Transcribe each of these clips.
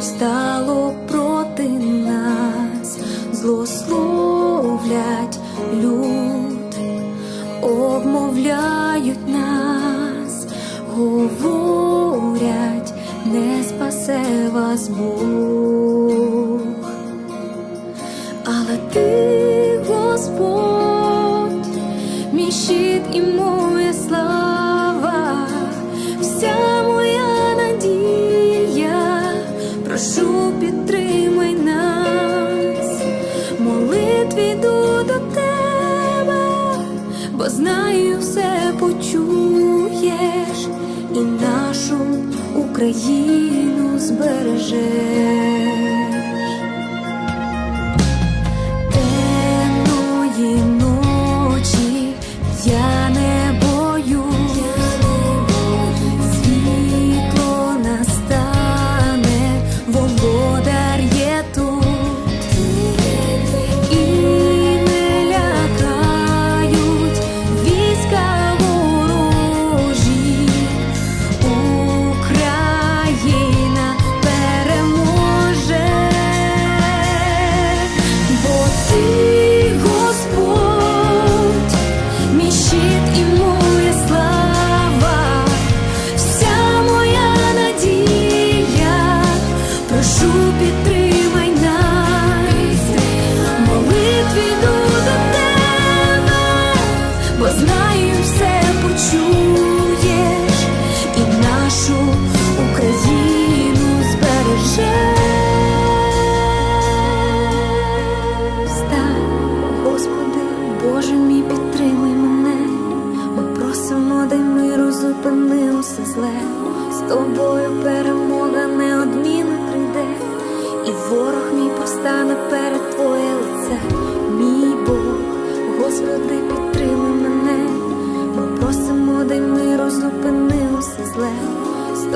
повстало проти нас, злословлять люд, обмовляють нас, говорять, не спасе вас Бог. Але ти, Господь, мій щит і моя слава, вся почуєш і нашу Україну збережеш.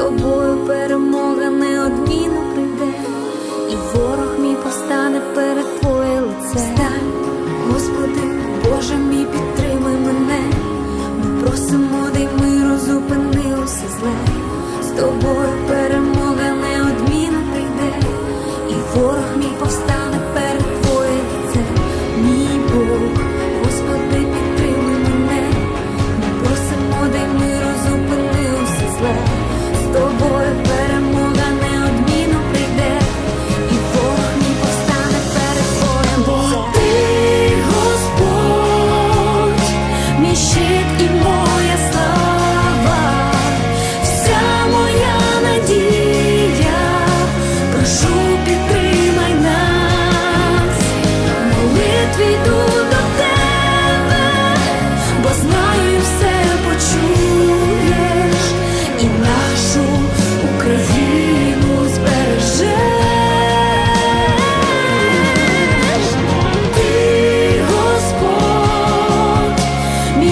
Тобою перемога неодмінно прийде, і ворог мій повстане перед Твоє лице. Стань, Господи, Боже мій, підтримай мене. Ми просимо, дай миру, зупини усе зле. З тобою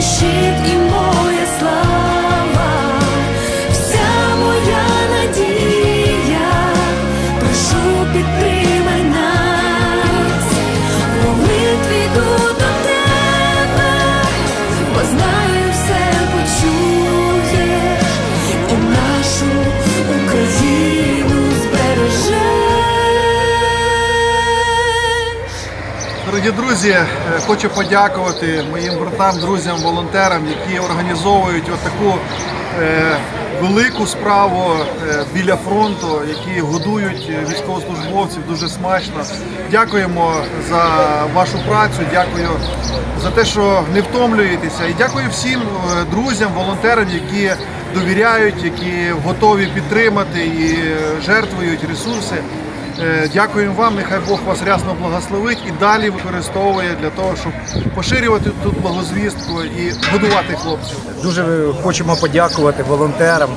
мій Друзі, е, хочу подякувати моїм братам, друзям, волонтерам, які організовують отаку е, велику справу е, біля фронту, які годують військовослужбовців дуже смачно. Дякуємо за вашу працю, дякую за те, що не втомлюєтеся. І дякую всім друзям, волонтерам, які довіряють, які готові підтримати і жертвують ресурси. Е, Дякуємо вам, нехай Бог вас рясно благословить і далі використовує для того, щоб поширювати тут благозвістку і годувати хлопців. Дуже хочемо подякувати волонтерам,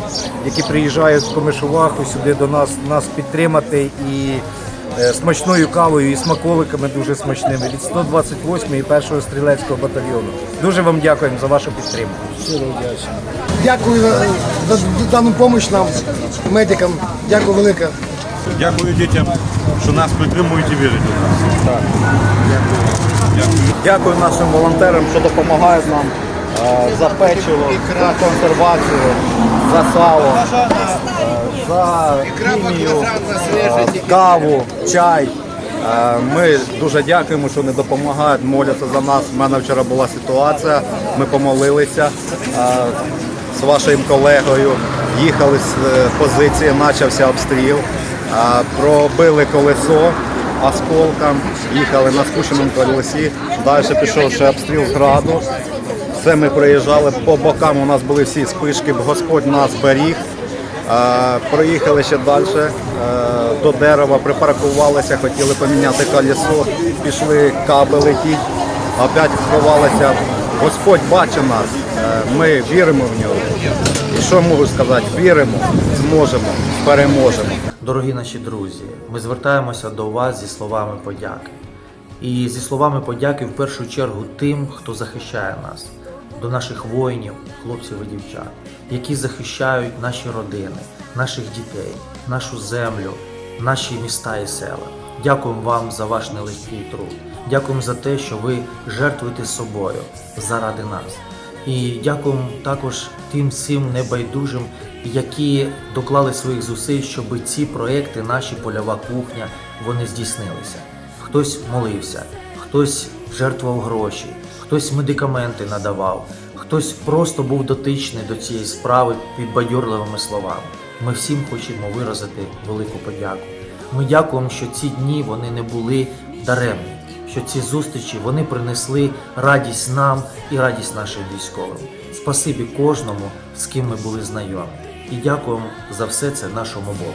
які приїжджають з Комишуваху сюди до нас, нас підтримати і е, смачною кавою і смаколиками дуже смачними від 128 і 1 стрілецького батальйону. Дуже вам дякуємо за вашу підтримку. Дякую за, за дану допомогу нам, медикам. Дякую велике. Дякую дітям, що нас підтримують і вірять у нас. Дякую нашим волонтерам, що допомагають нам е, за печиво, за консервацію, за сало. Е, за хімію, е, каву, чай. Ми дуже дякуємо, що вони допомагають, моляться за нас. У мене вчора була ситуація, ми помолилися з вашим колегою, їхали з позиції, почався обстріл, пробили колесо осколком, їхали на спущеному колесі, далі пішов ще обстріл граду. Все ми приїжджали, по бокам у нас були всі спишки, Господь нас беріг. Проїхали ще далі е, до дерева, припаркувалися, хотіли поміняти колесо, пішли каби летіть, опять сховалися. Господь бачить нас, ми віримо в нього. І що можу сказати? Віримо, зможемо, переможемо. Дорогі наші друзі, ми звертаємося до вас зі словами подяки. І зі словами подяки в першу чергу тим, хто захищає нас, до наших воїнів, хлопців і дівчат, які захищають наші родини, наших дітей, нашу землю, наші міста і села. Дякуємо вам за ваш нелегкий труд. Дякуємо за те, що ви жертвуєте собою заради нас. І дякуємо також тим всім небайдужим, які доклали своїх зусиль, щоб ці проекти, наші польова кухня, вони здійснилися. Хтось молився, хтось жертвував гроші, хтось медикаменти надавав, хтось просто був дотичний до цієї справи підбадьорливими словами. Ми всім хочемо виразити велику подяку. Ми дякуємо, що ці дні вони не були даремні, що ці зустрічі вони принесли радість нам і радість нашим військовим. Спасибі кожному, з ким ми були знайомі. І дякуємо за все це нашому Богу.